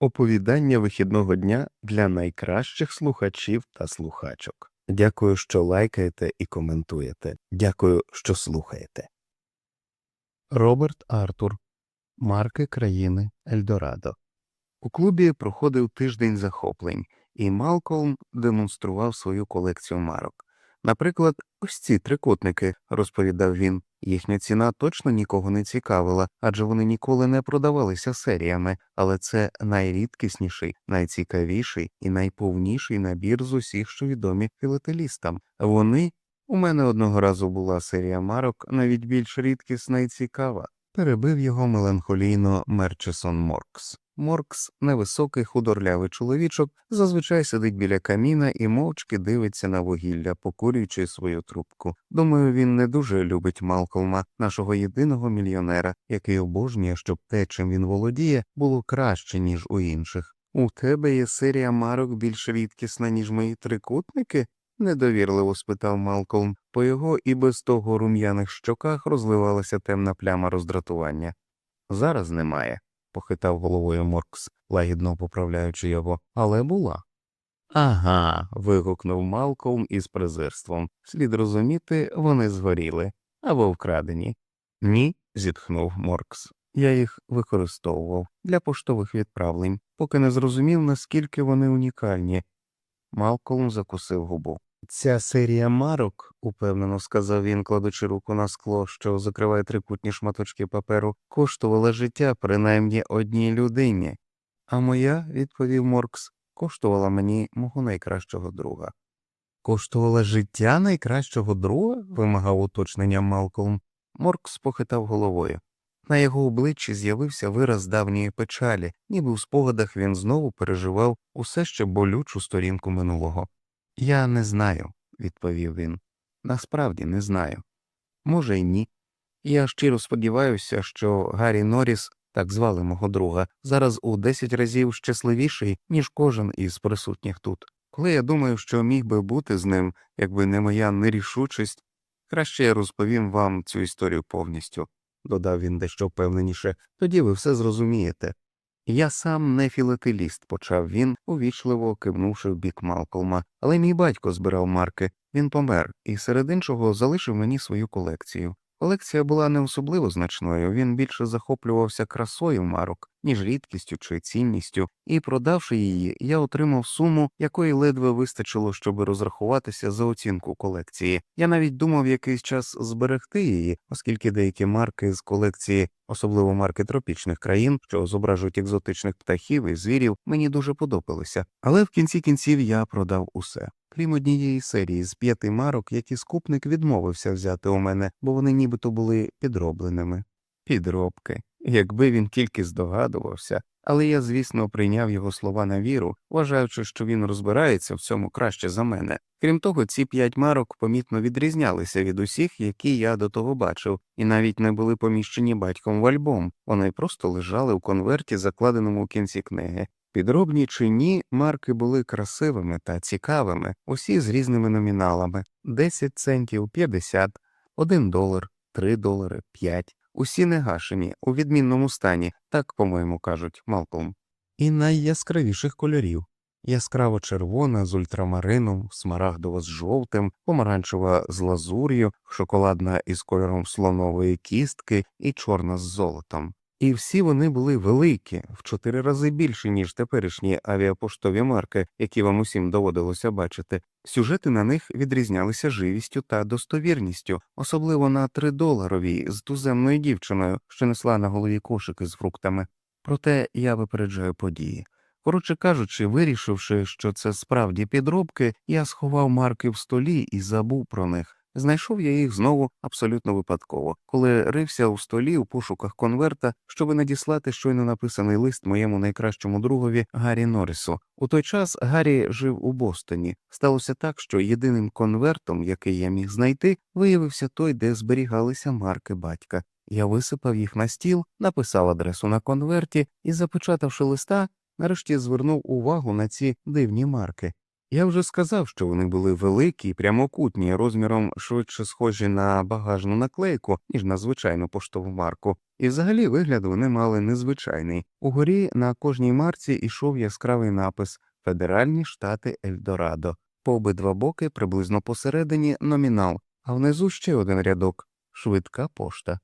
Оповідання вихідного дня для найкращих слухачів та слухачок. Дякую, що лайкаєте і коментуєте. Дякую, що слухаєте. Роберт Артур. Марки країни Ельдорадо. У клубі проходив тиждень захоплень, і Малкольм демонстрував свою колекцію марок. Наприклад, ось ці трикутники, розповідав він. Їхня ціна точно нікого не цікавила, адже вони ніколи не продавалися серіями, але це найрідкісніший, найцікавіший і найповніший набір з усіх, що відомі філателістам. Вони у мене одного разу була серія марок, навіть більш рідкісна і цікава. Перебив його меланхолійно Мерчесон Моркс. Моркс, невисокий худорлявий чоловічок, зазвичай сидить біля каміна і мовчки дивиться на вугілля, покурюючи свою трубку. Думаю, він не дуже любить Малколма, нашого єдиного мільйонера, який обожнює, щоб те, чим він володіє, було краще, ніж у інших. У тебе є серія марок більш рідкісна, ніж мої трикутники? недовірливо спитав Малкольм. По його і без того рум'яних щоках розливалася темна пляма роздратування. Зараз немає, похитав головою Моркс, лагідно поправляючи його, але була. Ага. вигукнув Малкольм із презирством. Слід розуміти, вони згоріли або вкрадені. Ні, зітхнув Моркс. Я їх використовував для поштових відправлень, поки не зрозумів, наскільки вони унікальні. Малкольм закусив губу. Ця серія марок, упевнено сказав він, кладучи руку на скло, що закриває трикутні шматочки паперу, коштувала життя принаймні одній людині. А моя, відповів Моркс, коштувала мені мого найкращого друга. Коштувала життя найкращого друга? вимагав уточнення Малкольм. Моркс похитав головою. На його обличчі з'явився вираз давньої печалі, ніби в спогадах він знову переживав усе ще болючу сторінку минулого. Я не знаю, відповів він. Насправді не знаю. Може, й ні. Я щиро сподіваюся, що Гаррі Норріс, так звали мого друга, зараз у десять разів щасливіший, ніж кожен із присутніх тут. Коли я думаю, що міг би бути з ним, якби не моя нерішучість, краще я розповім вам цю історію повністю, додав він дещо впевненіше, тоді ви все зрозумієте. Я сам не філателіст, почав він, увічливо кивнувши в бік Малколма, але мій батько збирав марки, він помер, і серед іншого залишив мені свою колекцію. Колекція була не особливо значною, він більше захоплювався красою марок, ніж рідкістю чи цінністю, і, продавши її, я отримав суму, якої ледве вистачило, щоб розрахуватися за оцінку колекції. Я навіть думав якийсь час зберегти її, оскільки деякі марки з колекції, особливо марки тропічних країн, що зображують екзотичних птахів і звірів, мені дуже подобалися. Але в кінці кінців я продав усе крім однієї серії з п'яти марок, які скупник відмовився взяти у мене, бо вони нібито були підробленими. Підробки. Якби він тільки здогадувався, але я, звісно, прийняв його слова на віру, вважаючи, що він розбирається в цьому краще за мене. Крім того, ці п'ять марок помітно відрізнялися від усіх, які я до того бачив, і навіть не були поміщені батьком в альбом, вони просто лежали у конверті, закладеному в кінці книги. Підробні чи ні, марки були красивими та цікавими, усі з різними номіналами 10 центів, 50, 1 долар, 3 долари, 5. Усі негашені, у відмінному стані, так, по-моєму, кажуть Малкольм. І найяскравіших кольорів яскраво червона з ультрамарином, смарагдова з жовтим, помаранчева з лазур'ю, шоколадна із кольором слонової кістки і чорна з золотом. І всі вони були великі, в чотири рази більші, ніж теперішні авіапоштові марки, які вам усім доводилося бачити. Сюжети на них відрізнялися живістю та достовірністю, особливо на тридоларовій з туземною дівчиною, що несла на голові кошики з фруктами. Проте я випереджаю події. Коротше кажучи, вирішивши, що це справді підробки, я сховав марки в столі і забув про них. Знайшов я їх знову абсолютно випадково, коли рився у столі у пошуках конверта, щоби надіслати щойно написаний лист моєму найкращому другові Гаррі Норрісу. У той час Гаррі жив у Бостоні. Сталося так, що єдиним конвертом, який я міг знайти, виявився той, де зберігалися марки батька. Я висипав їх на стіл, написав адресу на конверті і, запечатавши листа, нарешті звернув увагу на ці дивні марки. Я вже сказав, що вони були великі, прямокутні, розміром швидше схожі на багажну наклейку, ніж на звичайну поштову марку. І взагалі вигляд вони мали незвичайний. Угорі на кожній марці ішов яскравий напис Федеральні штати Ельдорадо. По обидва боки, приблизно посередині, номінал, а внизу ще один рядок швидка пошта.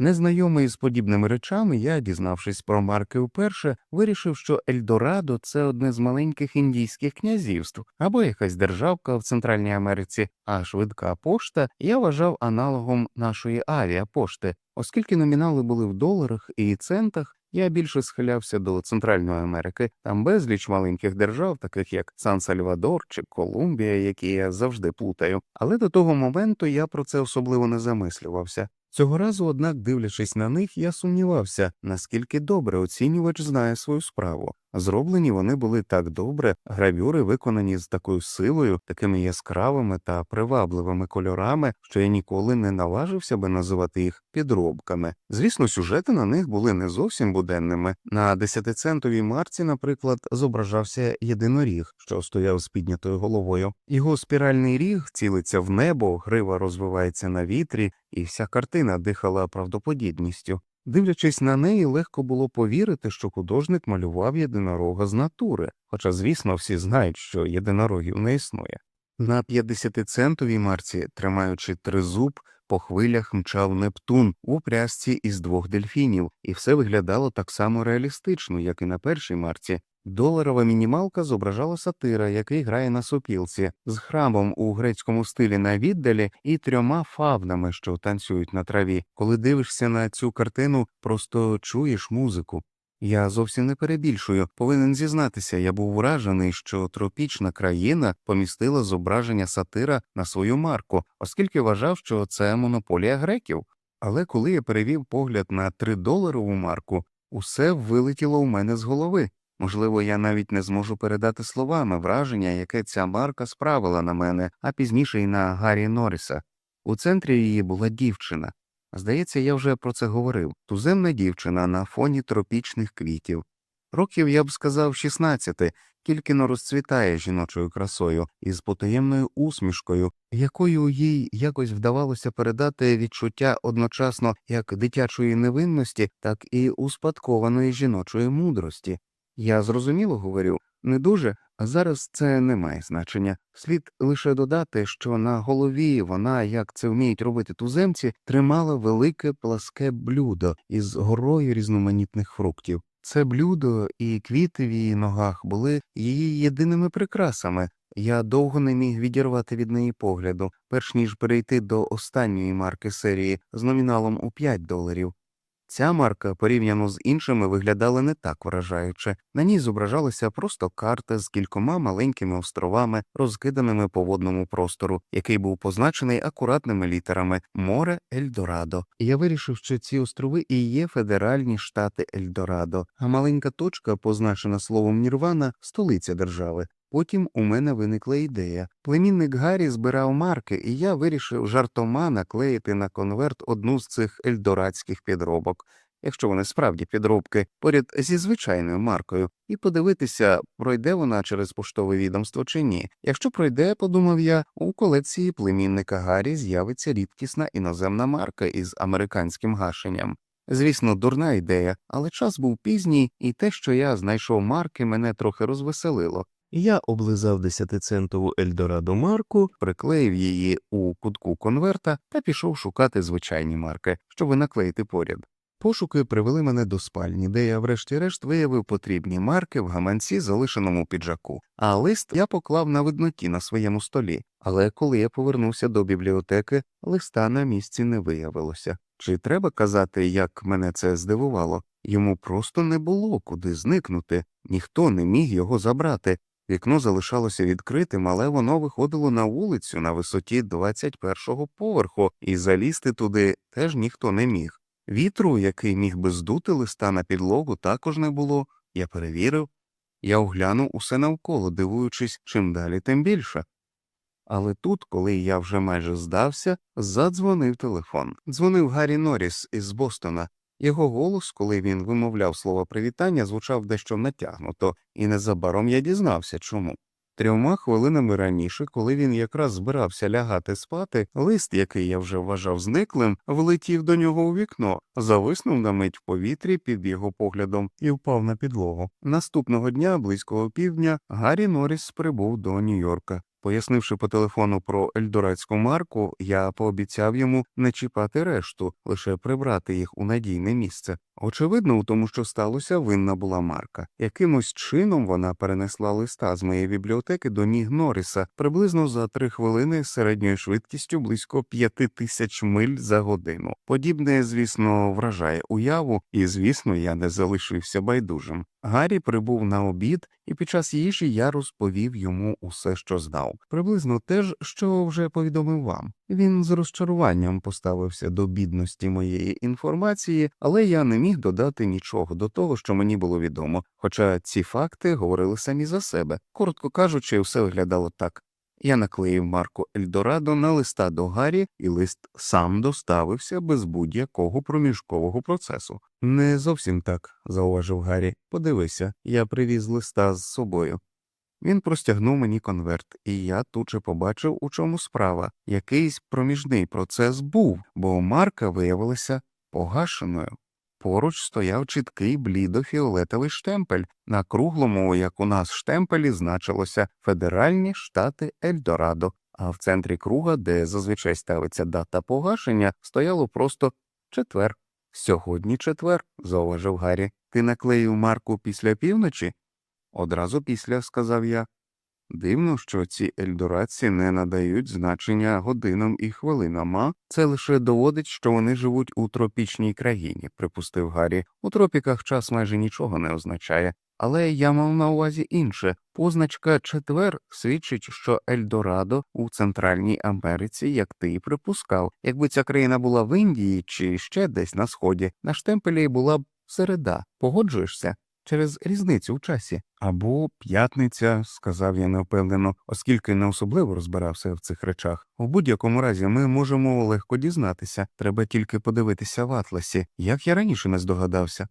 Незнайомий з подібними речами, я, дізнавшись про марки вперше, вирішив, що Ельдорадо це одне з маленьких індійських князівств або якась державка в Центральній Америці, а швидка пошта я вважав аналогом нашої авіапошти, оскільки номінали були в доларах і центах. Я більше схилявся до Центральної Америки, там безліч маленьких держав, таких як Сан Сальвадор чи Колумбія, які я завжди плутаю, але до того моменту я про це особливо не замислювався. Цього разу, однак, дивлячись на них, я сумнівався, наскільки добре оцінювач знає свою справу. Зроблені вони були так добре, гравюри виконані з такою силою, такими яскравими та привабливими кольорами, що я ніколи не наважився би називати їх підробками. Звісно, сюжети на них були не зовсім буденними. На десятицентовій марці, наприклад, зображався єдиноріг, що стояв з піднятою головою. Його спіральний ріг цілиться в небо, грива розвивається на вітрі, і вся картина дихала правдоподібністю. Дивлячись на неї, легко було повірити, що художник малював єдинорога з натури, хоча, звісно, всі знають, що єдинорогів не існує. На 50-центовій марці, тримаючи тризуб, по хвилях мчав Нептун у прясці із двох дельфінів, і все виглядало так само реалістично, як і на першій марці. Доларова мінімалка зображала сатира, який грає на сопілці, з храмом у грецькому стилі на віддалі і трьома фавнами, що танцюють на траві. Коли дивишся на цю картину, просто чуєш музику. Я зовсім не перебільшую, повинен зізнатися, я був вражений, що тропічна країна помістила зображення сатира на свою марку, оскільки вважав, що це монополія греків. Але коли я перевів погляд на тридоларову марку, усе вилетіло у мене з голови. Можливо, я навіть не зможу передати словами враження, яке ця марка справила на мене, а пізніше й на Гаррі Норріса. У центрі її була дівчина. Здається, я вже про це говорив туземна дівчина на фоні тропічних квітів. Років, я б сказав, 16, тільки но розцвітає жіночою красою із потаємною усмішкою, якою їй якось вдавалося передати відчуття одночасно як дитячої невинності, так і успадкованої жіночої мудрості. Я зрозуміло говорю, не дуже, а зараз це не має значення. Слід лише додати, що на голові вона, як це вміють робити туземці, тримала велике пласке блюдо із горою різноманітних фруктів. Це блюдо і квіти в її ногах були її єдиними прикрасами. Я довго не міг відірвати від неї погляду, перш ніж перейти до останньої марки серії з номіналом у 5 доларів. Ця марка, порівняно з іншими, виглядала не так вражаюче. На ній зображалася просто карта з кількома маленькими островами, розкиданими по водному простору, який був позначений акуратними літерами море Ельдорадо. Я вирішив, що ці острови і є федеральні штати Ельдорадо, а маленька точка, позначена словом Нірвана, столиця держави. Потім у мене виникла ідея. Племінник Гаррі збирав марки, і я вирішив жартома наклеїти на конверт одну з цих ельдорадських підробок, якщо вони справді підробки, поряд зі звичайною маркою, і подивитися, пройде вона через поштове відомство чи ні. Якщо пройде, подумав я, у колекції племінника Гаррі з'явиться рідкісна іноземна марка із американським гашенням. Звісно, дурна ідея, але час був пізній, і те, що я знайшов марки, мене трохи розвеселило. Я облизав десятицентову Ельдорадо марку, приклеїв її у кутку конверта та пішов шукати звичайні марки, щоб наклеїти поряд. Пошуки привели мене до спальні, де я врешті-решт виявив потрібні марки в гаманці, залишеному піджаку, а лист я поклав на видноті на своєму столі. Але коли я повернувся до бібліотеки, листа на місці не виявилося. Чи треба казати, як мене це здивувало? Йому просто не було куди зникнути, ніхто не міг його забрати. Вікно залишалося відкритим, але воно виходило на вулицю на висоті 21-го поверху, і залізти туди теж ніхто не міг. Вітру, який міг би здути листа на підлогу, також не було. Я перевірив. Я оглянув усе навколо, дивуючись, чим далі, тим більше. Але тут, коли я вже майже здався, задзвонив телефон. Дзвонив Гаррі Норріс із Бостона. Його голос, коли він вимовляв слово привітання, звучав дещо натягнуто, і незабаром я дізнався чому. Трьома хвилинами раніше, коли він якраз збирався лягати спати, лист, який я вже вважав зниклим, влетів до нього у вікно, зависнув на мить в повітрі під його поглядом і впав на підлогу. Наступного дня, близько півдня, Гаррі Норріс прибув до Нью-Йорка. Пояснивши по телефону про ельдорадську марку, я пообіцяв йому не чіпати решту, лише прибрати їх у надійне місце. Очевидно, у тому, що сталося, винна була марка. Якимось чином вона перенесла листа з моєї бібліотеки до ніг Норріса приблизно за три хвилини середньою швидкістю близько п'яти тисяч миль за годину. Подібне, звісно, вражає уяву, і, звісно, я не залишився байдужим. Гаррі прибув на обід, і під час їжі я розповів йому усе, що знав. Приблизно те ж, що вже повідомив вам. Він з розчаруванням поставився до бідності моєї інформації, але я не міг додати нічого до того, що мені було відомо, хоча ці факти говорили самі за себе. Коротко кажучи, все виглядало так. Я наклеїв марку Ельдорадо на листа до Гаррі, і лист сам доставився без будь-якого проміжкового процесу. Не зовсім так, зауважив Гаррі. Подивися, я привіз листа з собою. Він простягнув мені конверт, і я тут же побачив, у чому справа. Якийсь проміжний процес був, бо марка виявилася погашеною. Поруч стояв чіткий блідо-фіолетовий штемпель. На круглому, як у нас штемпелі, значилося Федеральні Штати Ельдорадо, а в центрі круга, де зазвичай ставиться дата погашення, стояло просто четвер. Сьогодні четвер, зауважив Гаррі. Ти наклеїв марку після півночі? Одразу після, сказав я. Дивно, що ці ельдорадці не надають значення годинам і хвилинам, а це лише доводить, що вони живуть у тропічній країні, припустив Гаррі. У тропіках час майже нічого не означає. Але я мав на увазі інше позначка четвер свідчить, що Ельдорадо у Центральній Америці, як ти і припускав. Якби ця країна була в Індії чи ще десь на сході, на штемпелі була б середа. Погоджуєшся? Через різницю в часі. Або п'ятниця, сказав я невпевнено, оскільки не особливо розбирався в цих речах. У будь-якому разі ми можемо легко дізнатися, треба тільки подивитися в атласі, як я раніше не здогадався.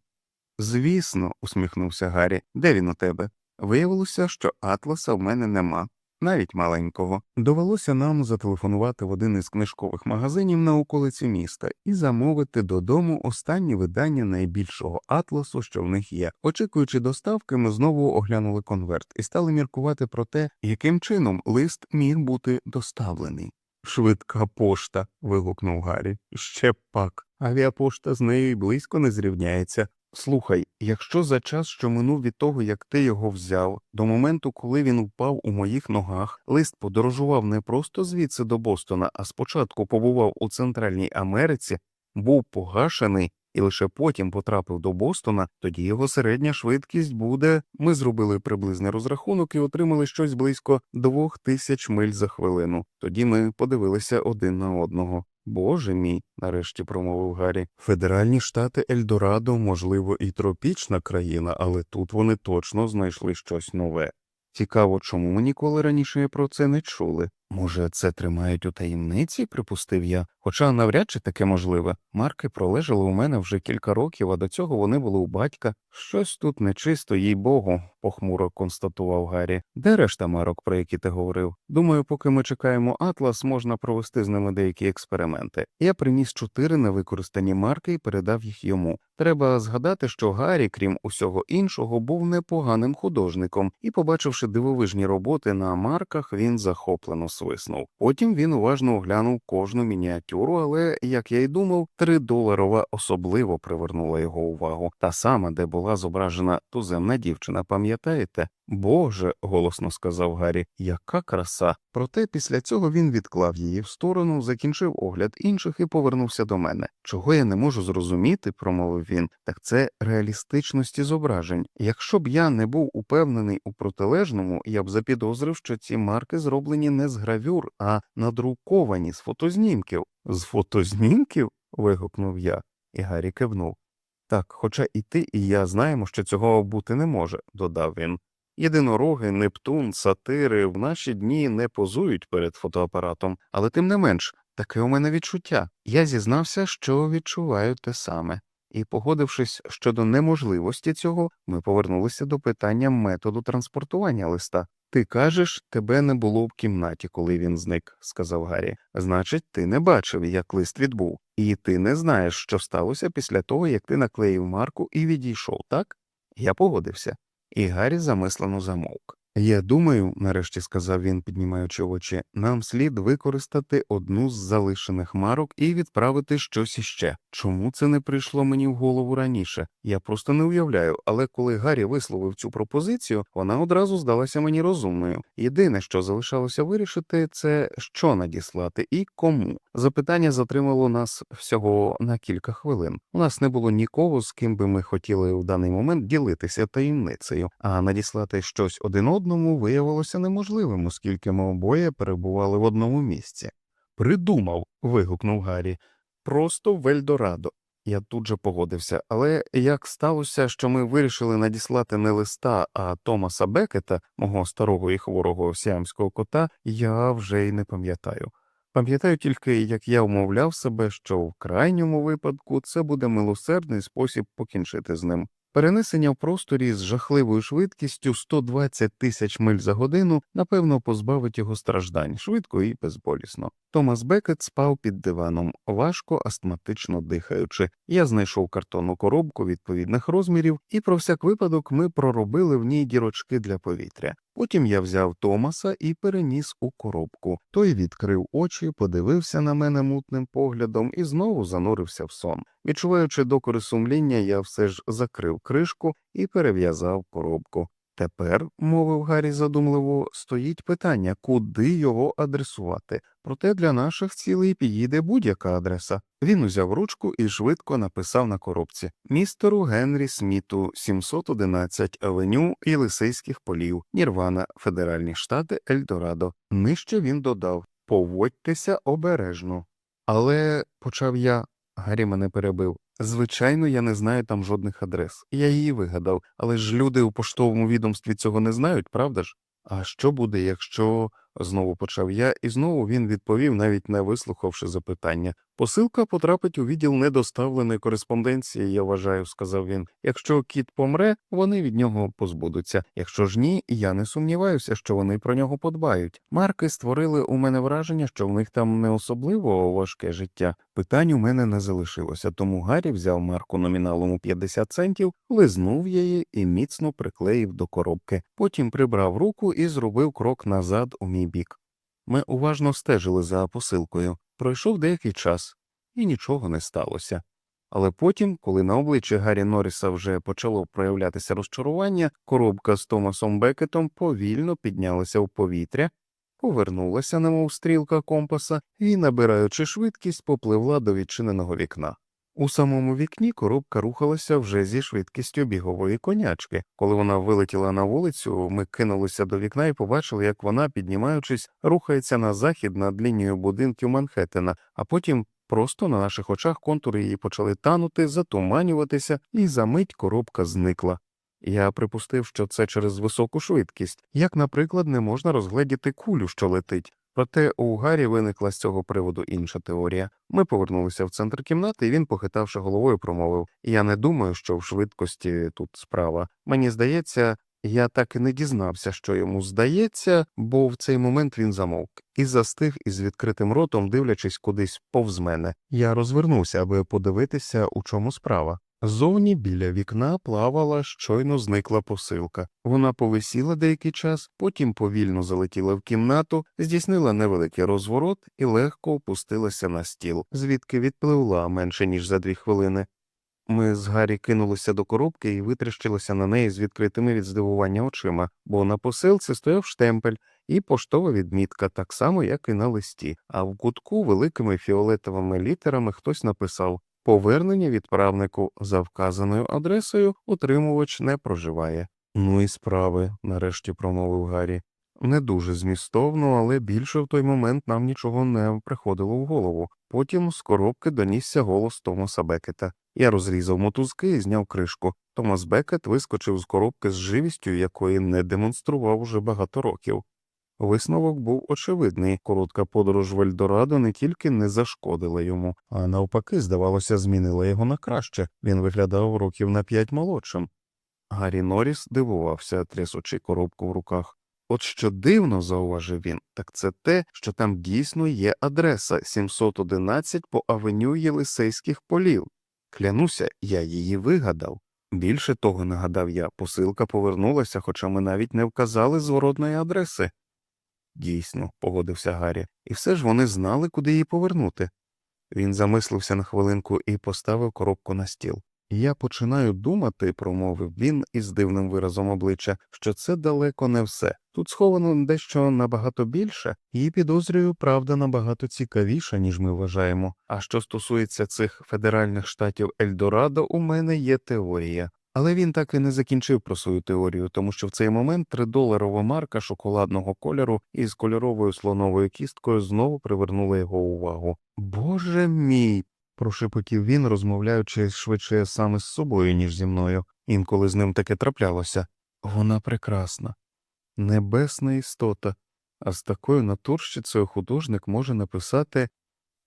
Звісно, усміхнувся Гаррі, де він у тебе? Виявилося, що атласа в мене нема навіть маленького. Довелося нам зателефонувати в один із книжкових магазинів на околиці міста і замовити додому останнє видання найбільшого атласу, що в них є. Очікуючи доставки, ми знову оглянули конверт і стали міркувати про те, яким чином лист міг бути доставлений. Швидка пошта. вигукнув Гаррі. Ще пак. Авіапошта з нею й близько не зрівняється. Слухай, якщо за час, що минув від того, як ти його взяв, до моменту, коли він впав у моїх ногах, лист подорожував не просто звідси до Бостона, а спочатку побував у Центральній Америці, був погашений і лише потім потрапив до Бостона, тоді його середня швидкість буде. Ми зробили приблизний розрахунок і отримали щось близько двох тисяч миль за хвилину. Тоді ми подивилися один на одного. Боже мій, нарешті промовив Гаррі. Федеральні штати Ельдорадо, можливо, і тропічна країна, але тут вони точно знайшли щось нове. Цікаво, чому ми ніколи раніше про це не чули. Може, це тримають у таємниці, припустив я, хоча навряд чи таке можливе. Марки пролежали у мене вже кілька років, а до цього вони були у батька. Щось тут нечисто, їй богу, похмуро констатував Гаррі. Де решта марок, про які ти говорив? Думаю, поки ми чекаємо Атлас, можна провести з ними деякі експерименти. Я приніс чотири невикористані марки і передав їх йому. Треба згадати, що Гаррі, крім усього іншого, був непоганим художником, і, побачивши дивовижні роботи на марках, він захоплено свиснув. Потім він уважно оглянув кожну мініатюру, але, як я й думав, тридоларова особливо привернула його увагу, та сама, де була зображена туземна дівчина, пам'ятаєте? Боже, голосно сказав Гаррі, яка краса. Проте після цього він відклав її в сторону, закінчив огляд інших і повернувся до мене. Чого я не можу зрозуміти, промовив він, так це реалістичності зображень. Якщо б я не був упевнений у протилежному, я б запідозрив, що ці марки зроблені не з гравюр, а надруковані з фотознімків. З фотознімків? вигукнув я, і Гаррі кивнув. Так, хоча і ти, і я знаємо, що цього бути не може, додав він. Єдинороги, Нептун, сатири в наші дні не позують перед фотоапаратом, але тим не менш, таке у мене відчуття. Я зізнався, що відчуваю те саме, і, погодившись щодо неможливості цього, ми повернулися до питання методу транспортування листа. Ти кажеш, тебе не було в кімнаті, коли він зник, сказав Гаррі. Значить, ти не бачив, як лист відбув, і ти не знаєш, що сталося після того, як ти наклеїв марку і відійшов, так? Я погодився. І Гаррі замислено замовк. Я думаю, нарешті сказав він, піднімаючи очі, нам слід використати одну з залишених марок і відправити щось іще. Чому це не прийшло мені в голову раніше? Я просто не уявляю, але коли Гаррі висловив цю пропозицію, вона одразу здалася мені розумною. Єдине, що залишалося вирішити, це що надіслати і кому. Запитання затримало нас всього на кілька хвилин. У нас не було нікого, з ким би ми хотіли в даний момент ділитися таємницею, а надіслати щось один одному виявилося неможливим, оскільки ми обоє перебували в одному місці. Придумав. вигукнув Гаррі. Просто в Ельдорадо. Я тут же погодився, але як сталося, що ми вирішили надіслати не листа, а Томаса Бекета, мого старого і хворого сіамського кота, я вже й не пам'ятаю. Пам'ятаю тільки, як я умовляв себе, що в крайньому випадку це буде милосердний спосіб покінчити з ним. Перенесення в просторі з жахливою швидкістю 120 тисяч миль за годину напевно позбавить його страждань швидко і безболісно. Томас Бекет спав під диваном, важко астматично дихаючи. Я знайшов картонну коробку відповідних розмірів, і про всяк випадок ми проробили в ній дірочки для повітря. Потім я взяв Томаса і переніс у коробку. Той відкрив очі, подивився на мене мутним поглядом і знову занурився в сон. Відчуваючи докори сумління, я все ж закрив кришку і перев'язав коробку. Тепер, мовив Гаррі задумливо, стоїть питання, куди його адресувати. Проте для наших цілей підійде будь-яка адреса. Він узяв ручку і швидко написав на коробці містеру Генрі Сміту, 711 Авеню Єлисейських полів, Нірвана, Федеральні Штати, Ельдорадо. Нижче він додав Поводьтеся обережно. Але, почав я, Гаррі мене перебив. Звичайно, я не знаю там жодних адрес. Я її вигадав, але ж люди у поштовому відомстві цього не знають, правда ж? А що буде, якщо. знову почав я, і знову він відповів, навіть не вислухавши запитання. Посилка потрапить у відділ недоставленої кореспонденції, я вважаю, сказав він. Якщо кіт помре, вони від нього позбудуться. Якщо ж ні, я не сумніваюся, що вони про нього подбають. Марки створили у мене враження, що в них там не особливо важке життя. Питань у мене не залишилося, тому Гаррі взяв марку номіналом у 50 центів, лизнув її і міцно приклеїв до коробки. Потім прибрав руку і зробив крок назад у мій бік. Ми уважно стежили за посилкою. Пройшов деякий час, і нічого не сталося. Але потім, коли на обличчі Гаррі Норріса вже почало проявлятися розчарування, коробка з Томасом Бекетом повільно піднялася в повітря, повернулася, немов стрілка компаса, і, набираючи швидкість, попливла до відчиненого вікна. У самому вікні коробка рухалася вже зі швидкістю бігової конячки. Коли вона вилетіла на вулицю, ми кинулися до вікна і побачили, як вона, піднімаючись, рухається на захід над лінією будинків Манхеттена, а потім просто на наших очах контури її почали танути, затуманюватися, і за мить коробка зникла. Я припустив, що це через високу швидкість, як, наприклад, не можна розгледіти кулю, що летить. Проте у Гаррі виникла з цього приводу інша теорія. Ми повернулися в центр кімнати, і він, похитавши головою, промовив Я не думаю, що в швидкості тут справа. Мені здається, я так і не дізнався, що йому здається, бо в цей момент він замовк і застиг із відкритим ротом, дивлячись кудись повз мене. Я розвернувся, аби подивитися, у чому справа. Зовні біля вікна плавала, щойно зникла посилка. Вона повисіла деякий час, потім повільно залетіла в кімнату, здійснила невеликий розворот і легко опустилася на стіл, звідки відпливла менше ніж за дві хвилини. Ми з Гаррі кинулися до коробки і витріщилися на неї з відкритими від здивування очима, бо на посилці стояв штемпель і поштова відмітка, так само, як і на листі, а в кутку великими фіолетовими літерами хтось написав Повернення відправнику за вказаною адресою утримувач не проживає. Ну і справи, нарешті промовив Гаррі. Не дуже змістовно, але більше в той момент нам нічого не приходило в голову. Потім з коробки донісся голос Томаса Бекета. Я розрізав мотузки і зняв кришку. Томас Бекет вискочив з коробки з живістю, якої не демонстрував уже багато років. Висновок був очевидний коротка подорож в Ельдорадо не тільки не зашкодила йому, а навпаки, здавалося, змінила його на краще він виглядав років на п'ять молодшим. Гаррі Норріс дивувався, трясучи коробку в руках. От що дивно, зауважив він, так це те, що там дійсно є адреса 711 по авеню Єлисейських полів. Клянуся, я її вигадав. Більше того, нагадав я, посилка повернулася, хоча ми навіть не вказали зворотної адреси. Дійсно, погодився Гаррі, і все ж вони знали, куди її повернути. Він замислився на хвилинку і поставив коробку на стіл. Я починаю думати, промовив він із дивним виразом обличчя, що це далеко не все. Тут сховано дещо набагато більше, і підозрюю, правда набагато цікавіша, ніж ми вважаємо. А що стосується цих федеральних штатів Ельдорадо, у мене є теорія. Але він так і не закінчив про свою теорію, тому що в цей момент тридоларова марка шоколадного кольору із кольоровою слоновою кісткою знову привернула його увагу. Боже мій. прошепотів він, розмовляючи швидше саме з собою, ніж зі мною. Інколи з ним таке траплялося. Вона прекрасна, небесна істота, а з такою натурщицею художник може написати.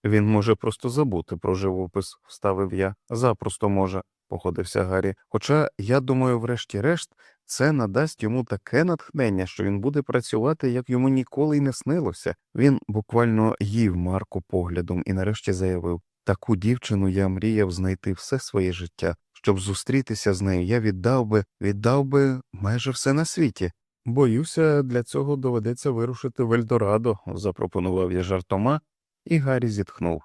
Він може просто забути про живопис, вставив я. Запросто може, походився Гаррі. Хоча, я думаю, врешті-решт, це надасть йому таке натхнення, що він буде працювати, як йому ніколи й не снилося. Він буквально їв Марку поглядом і нарешті заявив таку дівчину я мріяв знайти все своє життя. Щоб зустрітися з нею, я віддав би, віддав би майже все на світі. Боюся, для цього доведеться вирушити в Ельдорадо, запропонував я жартома, і Гаррі зітхнув.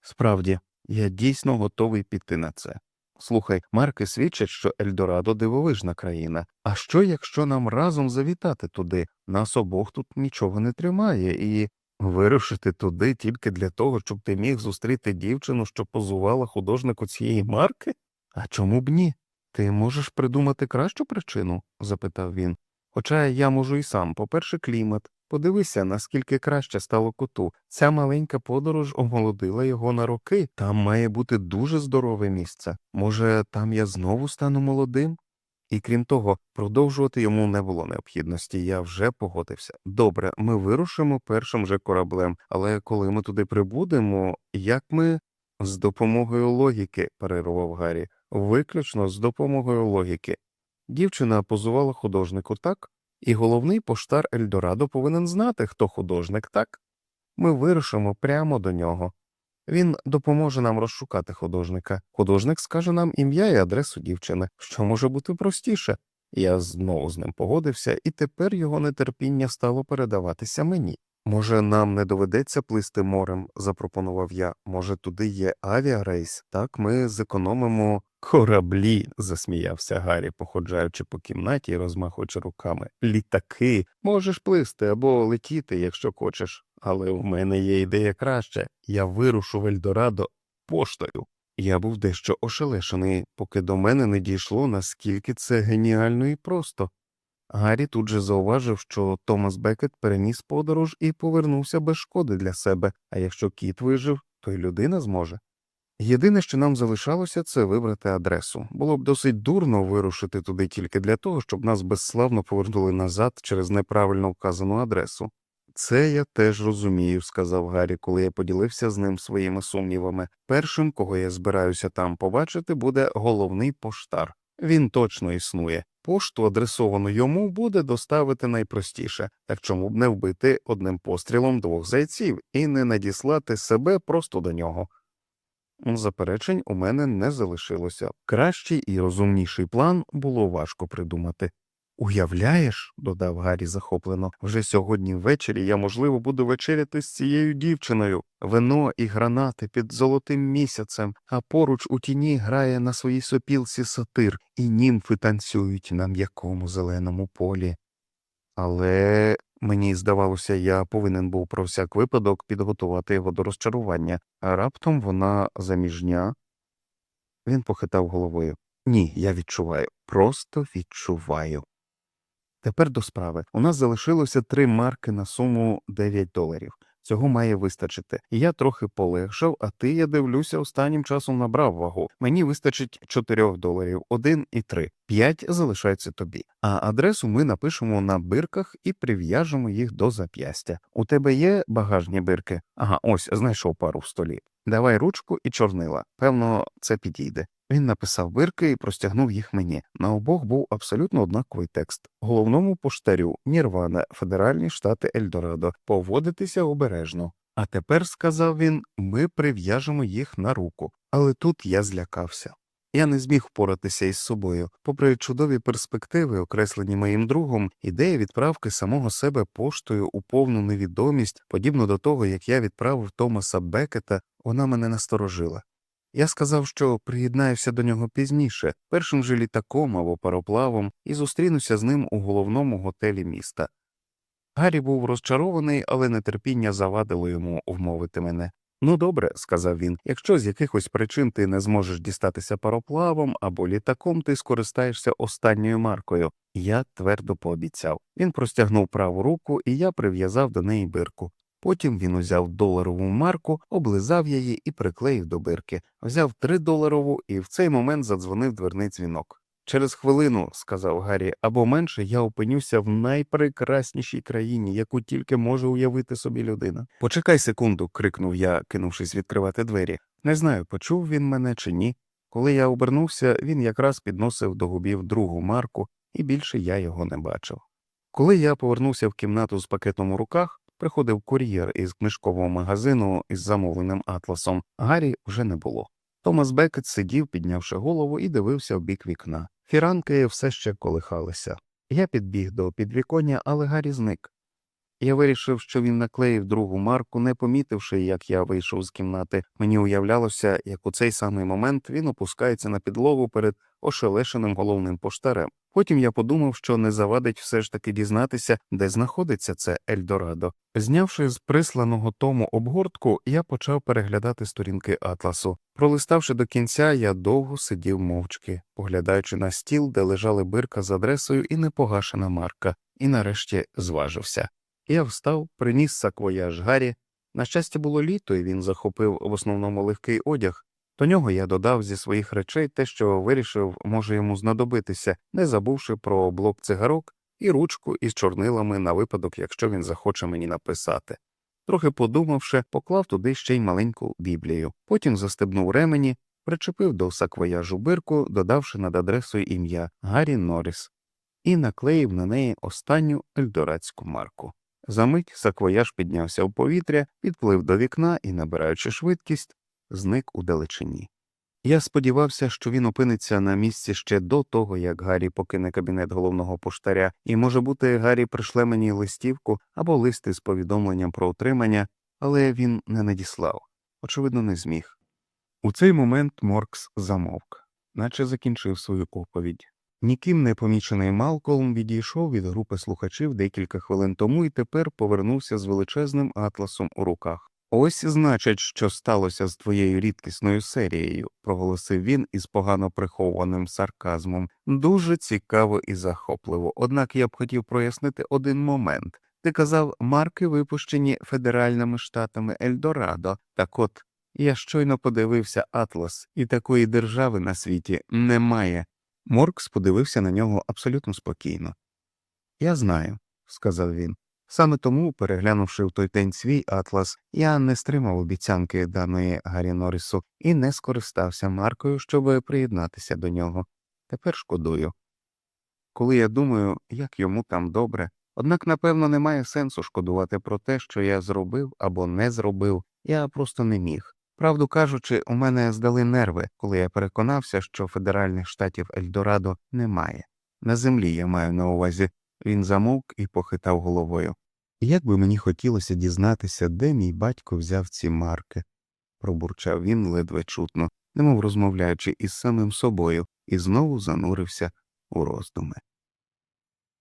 Справді, я дійсно готовий піти на це. Слухай, марки свідчать, що Ельдорадо дивовижна країна. А що, якщо нам разом завітати туди? Нас обох тут нічого не тримає, і вирушити туди тільки для того, щоб ти міг зустріти дівчину, що позувала художнику цієї марки? А чому б ні? Ти можеш придумати кращу причину? запитав він. Хоча я можу і сам, по-перше, клімат. Подивися, наскільки краще стало коту. Ця маленька подорож омолодила його на роки. Там має бути дуже здорове місце. Може, там я знову стану молодим? І крім того, продовжувати йому не було необхідності, я вже погодився. Добре, ми вирушимо першим же кораблем, але коли ми туди прибудемо, як ми. З допомогою логіки, перервав Гаррі, виключно з допомогою логіки. Дівчина позувала художнику так, і головний поштар Ельдорадо повинен знати, хто художник, так? Ми вирушимо прямо до нього. Він допоможе нам розшукати художника. Художник скаже нам ім'я і адресу дівчини, що може бути простіше. Я знову з ним погодився, і тепер його нетерпіння стало передаватися мені. Може, нам не доведеться плисти морем, запропонував я. Може, туди є авіарейс, так ми зекономимо кораблі, засміявся Гаррі, походжаючи по кімнаті і розмахуючи руками. Літаки, можеш плисти або летіти, якщо хочеш. Але у мене є ідея краще. Я вирушу в Ельдорадо поштою. Я був дещо ошелешений, поки до мене не дійшло, наскільки це геніально і просто. Гаррі тут же зауважив, що Томас Бекет переніс подорож і повернувся без шкоди для себе, а якщо кіт вижив, то й людина зможе. Єдине, що нам залишалося, це вибрати адресу. Було б досить дурно вирушити туди тільки для того, щоб нас безславно повернули назад через неправильно вказану адресу. Це я теж розумію, сказав Гаррі, коли я поділився з ним своїми сумнівами. Першим, кого я збираюся там побачити, буде головний поштар. Він точно існує. Пошту, адресовану йому, буде доставити найпростіше, так чому б не вбити одним пострілом двох зайців і не надіслати себе просто до нього. Заперечень у мене не залишилося. Кращий і розумніший план було важко придумати. Уявляєш, додав Гаррі захоплено, вже сьогодні ввечері я, можливо, буду вечеряти з цією дівчиною. Вино і гранати під золотим місяцем, а поруч у тіні грає на своїй сопілці сатир, і німфи танцюють на м'якому зеленому полі. Але мені здавалося, я повинен був про всяк випадок підготувати його до розчарування, а раптом вона заміжня. Він похитав головою. Ні, я відчуваю, просто відчуваю. Тепер до справи. У нас залишилося три марки на суму 9 доларів. Цього має вистачити. Я трохи полегшав, а ти, я дивлюся, останнім часом набрав вагу. Мені вистачить 4 доларів, 1 і 3. 5 залишається тобі. А адресу ми напишемо на бирках і прив'яжемо їх до зап'ястя. У тебе є багажні бирки? Ага, ось знайшов пару в столі. Давай ручку і чорнила. Певно, це підійде. Він написав бирки і простягнув їх мені. На обох був абсолютно однаковий текст. Головному поштарю Нірвана, Федеральні Штати Ельдорадо, поводитися обережно. А тепер, сказав він, ми прив'яжемо їх на руку. Але тут я злякався. Я не зміг впоратися із собою. Попри чудові перспективи, окреслені моїм другом, ідея відправки самого себе поштою у повну невідомість, подібно до того, як я відправив Томаса Бекета, вона мене насторожила. Я сказав, що приєднаюся до нього пізніше, першим же літаком або пароплавом, і зустрінуся з ним у головному готелі міста. Гаррі був розчарований, але нетерпіння завадило йому вмовити мене. Ну добре, сказав він, якщо з якихось причин ти не зможеш дістатися пароплавом або літаком, ти скористаєшся останньою маркою. Я твердо пообіцяв. Він простягнув праву руку, і я прив'язав до неї бирку. Потім він узяв доларову марку, облизав її і приклеїв до бирки, взяв тридоларову і в цей момент задзвонив дверний дзвінок. Через хвилину, сказав Гаррі, або менше я опинюся в найпрекраснішій країні, яку тільки може уявити собі людина. Почекай секунду, крикнув я, кинувшись відкривати двері. Не знаю, почув він мене чи ні. Коли я обернувся, він якраз підносив до губів другу марку, і більше я його не бачив. Коли я повернувся в кімнату з пакетом у руках, приходив кур'єр із книжкового магазину із замовленим атласом, Гаррі вже не було. Томас Бекет сидів, піднявши голову, і дивився в бік вікна. Фіранки все ще колихалися. Я підбіг до підвіконня, але Гаррі зник. Я вирішив, що він наклеїв другу марку, не помітивши, як я вийшов з кімнати. Мені уявлялося, як у цей самий момент він опускається на підлогу перед ошелешеним головним поштарем. Потім я подумав, що не завадить все ж таки дізнатися, де знаходиться це Ельдорадо. Знявши з присланого тому обгортку, я почав переглядати сторінки атласу. Пролиставши до кінця, я довго сидів мовчки, поглядаючи на стіл, де лежали бирка з адресою і непогашена марка, і нарешті зважився. Я встав, приніс саквояж Гаррі. На щастя, було літо, і він захопив в основному легкий одяг. До нього я додав зі своїх речей те, що вирішив, може йому знадобитися, не забувши про блок цигарок і ручку із чорнилами на випадок, якщо він захоче мені написати. Трохи подумавши, поклав туди ще й маленьку біблію. Потім застебнув ремені, причепив до саквояжу бирку, додавши над адресою ім'я Гаррі Норріс, і наклеїв на неї останню ельдорадську марку. Замить саквояж піднявся в повітря, підплив до вікна і, набираючи швидкість, зник у далечині. Я сподівався, що він опиниться на місці ще до того, як Гаррі покине кабінет головного поштаря, і, може бути, Гаррі пришле мені листівку або лист із повідомленням про утримання, але він не надіслав, очевидно, не зміг. У цей момент Моркс замовк, наче закінчив свою оповідь. Ніким не помічений Малколм відійшов від групи слухачів декілька хвилин тому і тепер повернувся з величезним атласом у руках. Ось, значить, що сталося з твоєю рідкісною серією, проголосив він із погано прихованим сарказмом. Дуже цікаво і захопливо. Однак я б хотів прояснити один момент. Ти казав, марки випущені федеральними штатами Ельдорадо. Так от я щойно подивився Атлас, і такої держави на світі немає. Моркс подивився на нього абсолютно спокійно. Я знаю, сказав він. Саме тому, переглянувши в той день свій атлас, я не стримав обіцянки даної Гаррі Норрісу і не скористався маркою, щоб приєднатися до нього. Тепер шкодую. Коли я думаю, як йому там добре, однак, напевно, немає сенсу шкодувати про те, що я зробив або не зробив, я просто не міг. Правду кажучи, у мене здали нерви, коли я переконався, що федеральних штатів Ельдорадо немає. На землі я маю на увазі. Він замовк і похитав головою. Як би мені хотілося дізнатися, де мій батько взяв ці марки, пробурчав він ледве чутно, немов розмовляючи із самим собою, і знову занурився у роздуми.